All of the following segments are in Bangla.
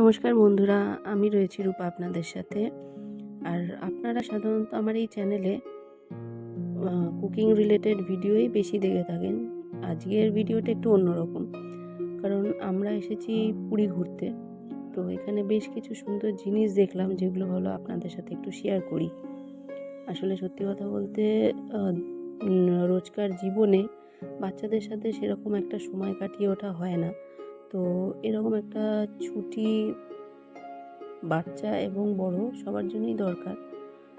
নমস্কার বন্ধুরা, আমি রয়েছি রূপা আপনাদের সাথে। আর আপনারা সাধারণত আমার এই চ্যানেলে কুকিং রিলেটেড ভিডিওই বেশি দেখে থাকেন। আজকের ভিডিওটা একটু অন্যরকম। কারণ আমরা এসেছি পুরী ঘুরতে। তো এখানে বেশ কিছু সুন্দর জিনিস দেখলাম, যেগুলো হলো আপনাদের সাথে একটু শেয়ার করি। আসলে সত্যি কথা বলতে রোজকার জীবনে বাচ্চাদের সাথে সেরকম একটা সময় কাটিয়ে ওঠা হয় না। তো এরকম একটা ছুটি বাচ্চা এবং বড় সবার জন্যই দরকার।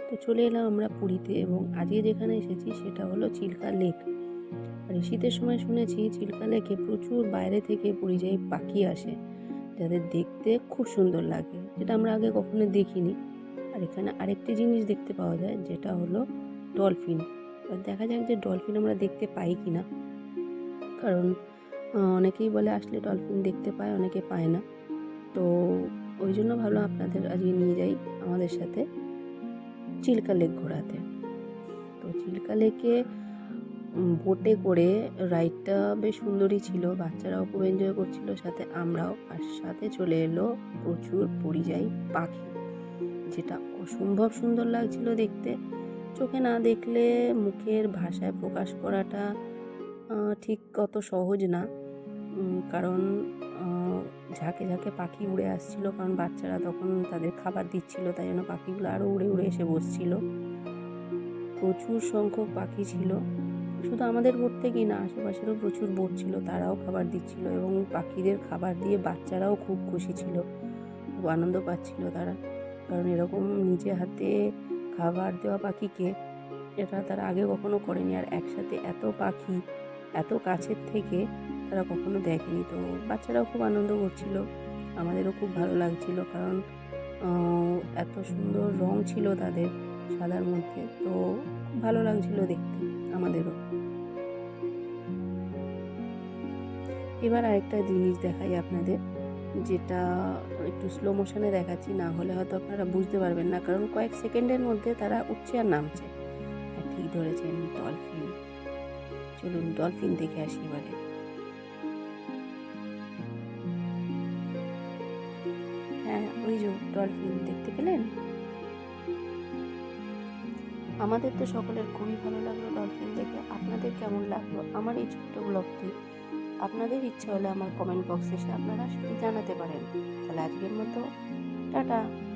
তো চলে এলাম আমরা পুরীতে এবং আজকে যেখানে এসেছি সেটা হলো চিল্কা লেক। আর শীতের সময় শুনেছি চিল্কা লেকে প্রচুর বাইরে থেকে পরিযায়ী পাখি আসে, যাদের দেখতে খুব সুন্দর লাগে, যেটা আমরা আগে কখনো দেখিনি। আর এখানে আরেকটি জিনিস দেখতে পাওয়া যায়, যেটা হলো ডলফিন। দেখা যাক যে ডলফিন আমরা দেখতে পাই কি না কারণ অনেকেই বলে আসলে ডলফিন দেখতে পায়, অনেকে পায় না। তো ওই জন্য ভাবলাম আপনাদের আজকে নিয়ে যাই আমাদের সাথে চিল্কা লেক ঘোরাতে। তো চিল্কা লেকে বোটে করে রাইডটা বেশ সুন্দরই ছিল। বাচ্চারাও খুব এনজয় করছিল, সাথে আমরাও। আর সাথে চলে এলো প্রচুর পরিযায়ী পাখি, যেটা অসম্ভব সুন্দর লাগছিল দেখতে। চোখে না দেখলে মুখের ভাষায় প্রকাশ করাটা ঠিক কত সহজ না। কারণ ঝাঁকে ঝাঁকে পাখি উড়ে আসছিল, কারণ বাচ্চারা তখন তাদের খাবার দিচ্ছিল, তাই জন্য পাখিগুলো আরও উড়ে উড়ে এসে বসছিল। প্রচুর সংখ্যক পাখি ছিল। শুধু আমাদের বোট থেকেই না, আশেপাশেরও প্রচুর বোট ছিল, তারাও খাবার দিচ্ছিল এবং পাখিদের খাবার দিয়ে বাচ্চারাও খুব খুশি ছিল, খুব আনন্দ পাচ্ছিল তারা। কারণ এরকম নিজে হাতে খাবার দেওয়া পাখিকে, এটা তারা আগে কখনো করেনি। আর একসাথে এত পাখি এত কাছের থেকে তারা কখনো দেখেনি। তো বাচ্চারাও খুব আনন্দ করছিল, আমাদেরও খুব ভালো লাগছিল কারণ এত সুন্দর রং ছিল তাদের সাদার মধ্যে। তো খুব ভালো লাগছিল দেখতে আমাদেরও। এবার আরেকটা জিনিস দেখাই আপনাদের, যেটা একটু স্লো মোশনে দেখাচ্ছি, না হলে হয়তো আপনারা বুঝতে পারবেন না, কারণ কয়েক সেকেন্ডের মধ্যে তারা উঠছে আর নামছে। ঠিক ধরেছেন ডলফিন চলুন ডলফিন দেখে আসি এবারে। হ্যাঁ ওই যে ডলফিন দেখতে পেলেন? আমাদের তো সকলের খুবই ভালো লাগল ডলফিন দেখে। আপনাদের কেমন লাগল? আমার এই ছোট্ট ব্লগটি আপনাদের ইচ্ছা হলে আমার কমেন্ট বক্সে এসে আপনারা সেটি জানাতে পারেন। তাহলে আজকের মতো, টাটা।